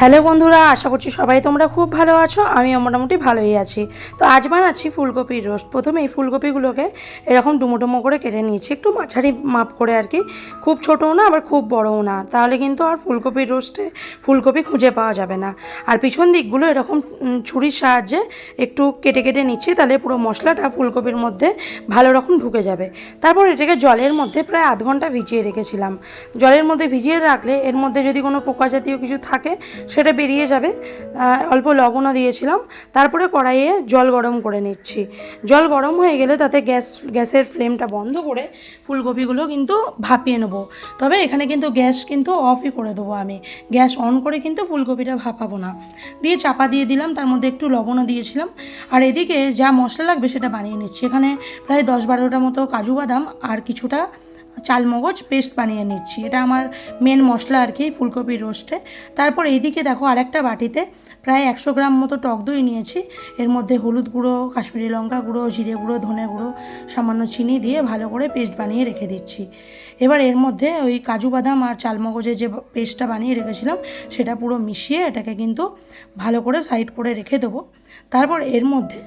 Hello বন্ধুরা, আশা করছি সবাই তোমরা খুব ভালো আছো, আমিও মোটামুটি ভালোই আছি। তো আজ বানাচ্ছি ফুলকপির রোস্ট। প্রথমে এই ফুলকপিগুলোকে এরকম ডুমো করে কেটে নিয়েছি, একটু মাঝারি মাপ করে আর কি। খুব ছোটও না, আবার খুব বড়ও না। তাহলে কিন্তু আর ফুলকপির রোস্টে ফুলকপি খুঁজে পাওয়া যাবে না। আর পিছন দিকগুলো এরকম ছুরির সাহায্যে একটু কেটে কেটে নিচ্ছি, তাহলে পুরো মশলাটা ফুলকপির মধ্যে ভালো রকম ঢুকে যাবে। তারপর এটাকে জলের মধ্যে প্রায় আধ ঘণ্টা ভিজিয়ে রেখেছিলাম। জলের মধ্যে ভিজিয়ে রাখলে এর মধ্যে যদি কোনো পোকা জাতীয় কিছু থাকে সেটা বেরিয়ে যাবে। অল্প লবণও দিয়েছিলাম। তারপরে কড়াইয়ে জল গরম করে নিচ্ছি। জল গরম হয়ে গেলে তাতে গ্যাস, গ্যাসের ফ্লেমটা বন্ধ করে ফুলকপিগুলো কিন্তু ভাপিয়ে নেব। তবে এখানে কিন্তু গ্যাস কিন্তু অফই করে দেবো আমি। গ্যাস অন করে কিন্তু ফুলকপিটা ভাপাবো না। দিয়ে চাপা দিয়ে দিলাম, তার মধ্যে একটু লবণও দিয়েছিলাম। আর এদিকে যা মশলা লাগবে সেটা বানিয়ে নিচ্ছি। এখানে প্রায় দশ বারোটা মতো কাজু বাদাম আর কিছুটা চালমগজ পেস্ট বানিয়ে নিচ্ছি। এটা আমার মেন মশলা আর কি ফুলকপির রোস্টে তারপর এইদিকে দেখো আরেকটা বাটিতে প্রায় একশো গ্রাম মতো টক দই নিয়েছি। এর মধ্যে হলুদ গুঁড়ো, কাশ্মীরি লঙ্কা গুঁড়ো, জিরে গুঁড়ো, ধনে গুঁড়ো, সামান্য চিনি দিয়ে ভালো করে পেস্ট বানিয়ে রেখে দিচ্ছি। এবার এর মধ্যে ওই কাজু বাদাম আর চালমগজের যে পেস্টটা বানিয়ে রেখেছিলাম, সেটা পুরো মিশিয়ে এটাকে কিন্তু ভালো করে সাইড করে রেখে দেবো। তারপর এর মধ্যে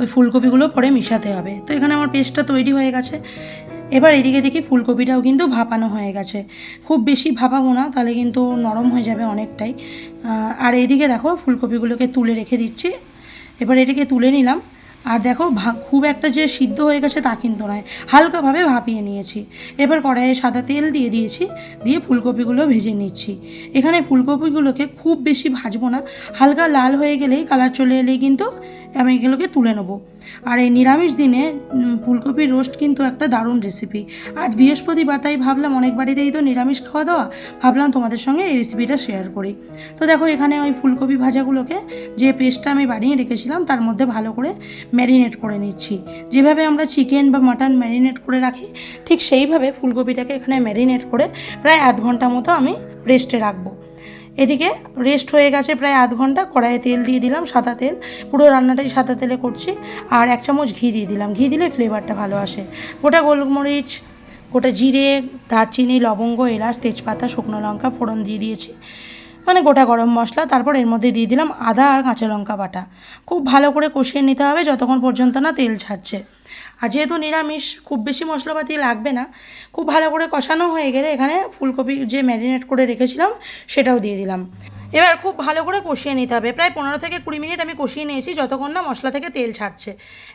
ওই ফুলকপিগুলো পরে মিশাতে হবে। তো এখানে আমার পেস্টটা তৈরি হয়ে গেছে। এবার এদিকে দেখি ফুলকপিটাও কিন্তু ভাপানো হয়ে গেছে। খুব বেশি ভাপাবো না, তাহলে কিন্তু নরম হয়ে যাবে অনেকটাই। আর এইদিকে দেখো ফুলকপিগুলোকে তুলে রেখে দিচ্ছি। এবার এটাকে তুলে নিলাম। আর দেখো খুব একটা যে সিদ্ধ হয়ে গেছে তা কিন্তু নয়, হালকাভাবে ভাপিয়ে নিয়েছি। এবার কড়াইয়ে সাদা তেল দিয়ে দিয়েছি, দিয়ে ফুলকপিগুলো ভেজে নিচ্ছি। এখানে ফুলকপিগুলোকে খুব বেশি ভাজবো না, হালকা লাল হয়ে গেলেই কালার চলে এলেই কিন্তু আমি এগুলোকে তুলে নেব। আর এই নিরামিষ দিনে ফুলকপির রোস্ট কিন্তু একটা দারুণ রেসিপি আজ বৃহস্পতিবার, তাই ভাবলাম অনেক বাড়িতেই তো নিরামিষ খাওয়া দাওয়া। ভাবলাম তোমাদের সঙ্গে এই রেসিপিটা শেয়ার করি। তো দেখো, এখানে ওই ফুলকপি ভাজাগুলোকে যে পেস্টটা আমি বানিয়ে রেখেছিলাম, তার মধ্যে ভালো করে ম্যারিনেট করে নিচ্ছি। যেভাবে আমরা চিকেন বা মাটন ম্যারিনেট করে রাখি, ঠিক সেইভাবে ফুলকপিটাকে এখানে ম্যারিনেট করে প্রায় আধ ঘণ্টা মতো আমি রেস্টে রাখব। এদিকে রেস্ট হয়ে গেছে প্রায় আধ ঘণ্টা। কড়াইয়ে তেল দিয়ে দিলাম সাদা তেল। পুরো রান্নাটাই সাদা তেলে করছি। আর এক চামচ ঘি দিয়ে দিলাম। ঘি দিলে ফ্লেভারটা ভালো আসে। গোটা গোলমরিচ, গোটা জিরে, দারচিনি, লবঙ্গ, এলাচ, তেজপাতা, শুকনো লঙ্কা ফোড়ন দিয়ে দিয়েছি। মানে গোটা গরম মশলা, তারপর এর মধ্যে দিয়ে দিলাম আদা আর কাঁচা লঙ্কা বাটা। খুব ভালো করে কষিয়ে নিতে হবে যতক্ষণ পর্যন্ত না তেল ছাড়ছে। আর যেহেতু নিরামিষ, খুব বেশি মশলাপাতি লাগবে না, খুব ভালো করে কষানো হয়ে গেলে এখানে ফুলকপি যে ম্যারিনেট করে রেখেছিলাম, সেটাও দিয়ে দিলাম। এবার খুব ভালো করে কষিয়ে নিতে হবে। প্রায় পনেরো থেকে কুড়ি মিনিট আমি কষিয়ে নিয়েছি যতক্ষণ না মশলা থেকে তেল ছাড়ছে।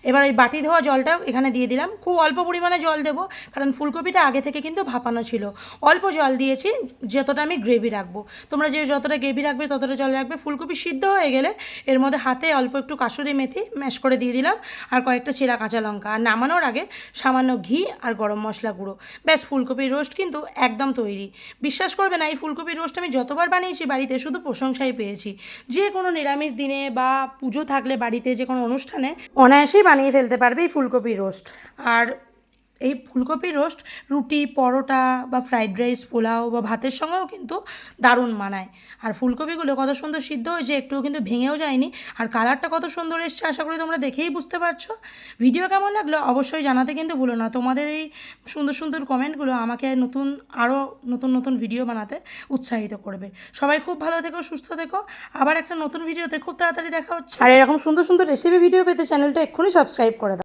এবার ওই বাটি ধোয়া জলটাও এখানে দিয়ে দিলাম। খুব অল্প পরিমাণে জল দেবো, কারণ ফুলকপিটা আগে থেকে কিন্তু ভাপানো ছিল। অল্প জল দিয়েছি, যতটা আমি গ্রেভি রাখব। তোমরা যে যতটা গ্রেভি রাখবে, ততটা জল রাখবে। ফুলকপি সিদ্ধ হয়ে গেলে এর মধ্যে হাতে অল্প একটু কাসুরি মেথি ম্যাশ করে দিয়ে দিলাম, আর কয়েকটা চেরা কাঁচা লঙ্কা। আর নামানোর আগে সামান্য ঘি আর গরম মশলা গুঁড়ো। ব্যাস, ফুলকপির রোস্ট কিন্তু একদম তৈরি। বিশ্বাস করবে না, এই ফুলকপির রোস্ট আমি যতবার বানিয়েছি বাড়িতে, শুধু প্রশংসাই পেয়েছি। যে কোনো নিরামিষ দিনে বা পুজো থাকলে বাড়িতে যে কোনো অনুষ্ঠানে অনায়াসেই বানিয়ে ফেলতে পারবে এই ফুলকপির রোস্ট। আর এই ফুলকপির রোস্ট রুটি, পরোটা বা ফ্রাইড রাইস, পোলাও বা ভাতের সঙ্গেও কিন্তু দারুণ মানায়। আর ফুলকপিগুলো কত সুন্দর সিদ্ধ হয়েছে, একটুও কিন্তু ভেঙেও যায়নি। আর কালারটা কত সুন্দর এসছে, আশা করি তোমরা দেখেই বুঝতে পারছ। ভিডিও কেমন লাগল অবশ্যই জানাতে কিন্তু ভুলো না। তোমাদের এই সুন্দর সুন্দর কমেন্টগুলো আমাকে নতুন, আরও নতুন নতুন ভিডিও বানাতে উৎসাহিত করবে। সবাই খুব ভালো থেকো, সুস্থ থেকো। আবার একটা নতুন ভিডিওতে খুব তাড়াতাড়ি দেখা হচ্ছে। আর এরকম সুন্দর সুন্দর রেসিপি ভিডিও পেতে চ্যানেলটা এক্ষুনি সাবস্ক্রাইব করে দাও।